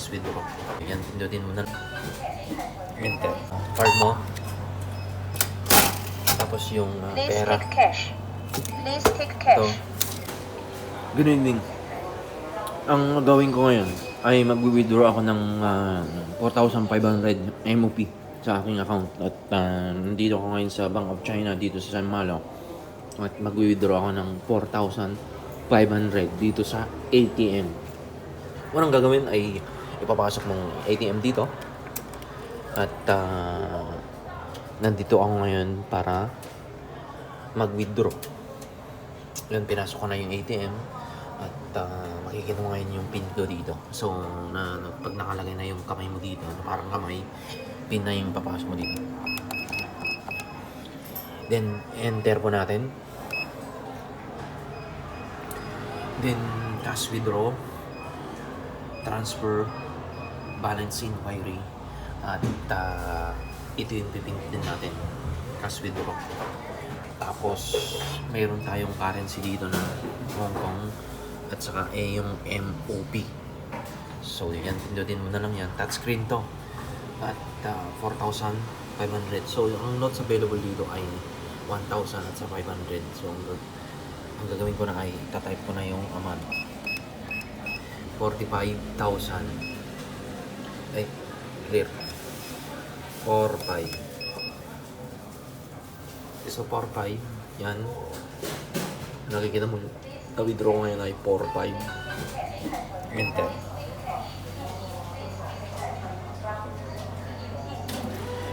cash withdraw. Yan, pindutin mo na. Enter. Card mo. Tapos yung ah, Please pera. take cash. Please take Ito. cash. Good evening. Ang gawin ko ngayon ay mag-withdraw ako ng ah, 4,500 MOP sa aking account. At ah, nandito ako ngayon sa Bank of China dito sa San Malo. At mag-withdraw ako ng 4,500 dito sa ATM. Unang gagawin ay ipapasok mong ATM dito. At ah, nandito ako ngayon para mag-withdraw. Yun, pinasok ko na yung ATM. At ah, makikita mo ngayon yung pin ko dito. So, na- pag nakalagay na yung kamay mo dito, na parang kamay, pin na yung papasok mo dito. Then, enter po natin. Then, cash withdraw transfer, balance inquiry, at ah, ito yung pipindutin natin, cash withdraw. Tapos, mayroon tayong currency dito na Hong Kong at saka eh, yung MOP. So, yan, pindutin mo na lang yan. Touchscreen to. At ah, 4,500. So, ang notes available dito ay 1,000 at sa 500. So, ang, ang gagawin ko na ay tatype ko na yung amount. 45,000. Ay, clear. 45. So, 45. Yan. Nakikita mo, na-withdraw ko ngayon ay 45. Enter.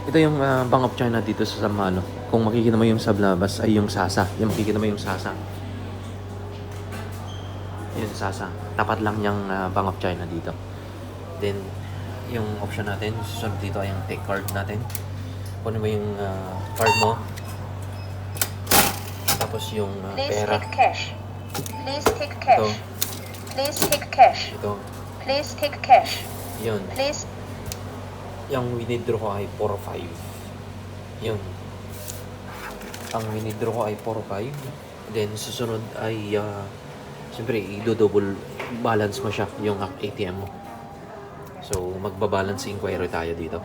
Ito yung ah, Bank of China dito sa San Malo. Kung makikita mo yung sa labas ay yung Sasa. Yung makikita mo yung Sasa. Yung Sasa. Tapat lang yung ah, Bank of China dito. Then, yung option natin, susunod dito ay yung take card natin. Kunin mo yung ah, card mo. Tapos yung ah, Please pera. take cash. Please take Ito. cash. Please take cash. Ito. Please take cash. Yun. Please Yung winidraw ko ay 4-5. Yun. Ang winidraw ko ay 4-5. Then, susunod ay, ah, siyempre, i-double balance mo siya, yung ATM mo. So, magbabalance inquiry tayo dito.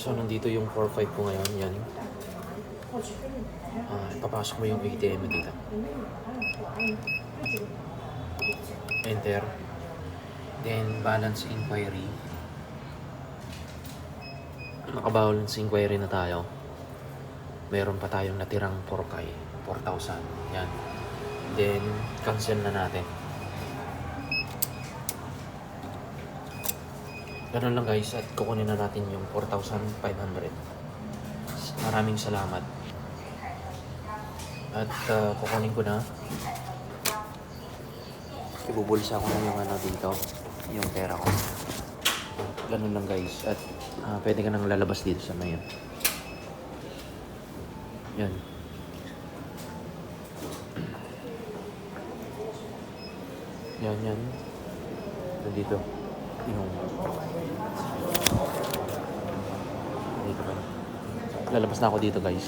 So, nandito yung 4-5 ko ngayon. Yan. Ah, ipapasok mo yung ATM dito. Enter. Then, balance inquiry. Naka-balance inquiry na tayo. Meron pa tayong natirang 4K. 4,000. Yan. Then, cancel na natin. Ganun lang guys at kukunin na natin yung 4,500. Maraming salamat. At uh, kukunin ko na. Ibubulsa ko na yung ano dito. Yung pera ko. Ganun lang guys. At ah, pwede ka nang lalabas dito sa mayon. Yan. Yan, yan. Nandito. Yung... Dito ka. Lalabas na ako dito guys.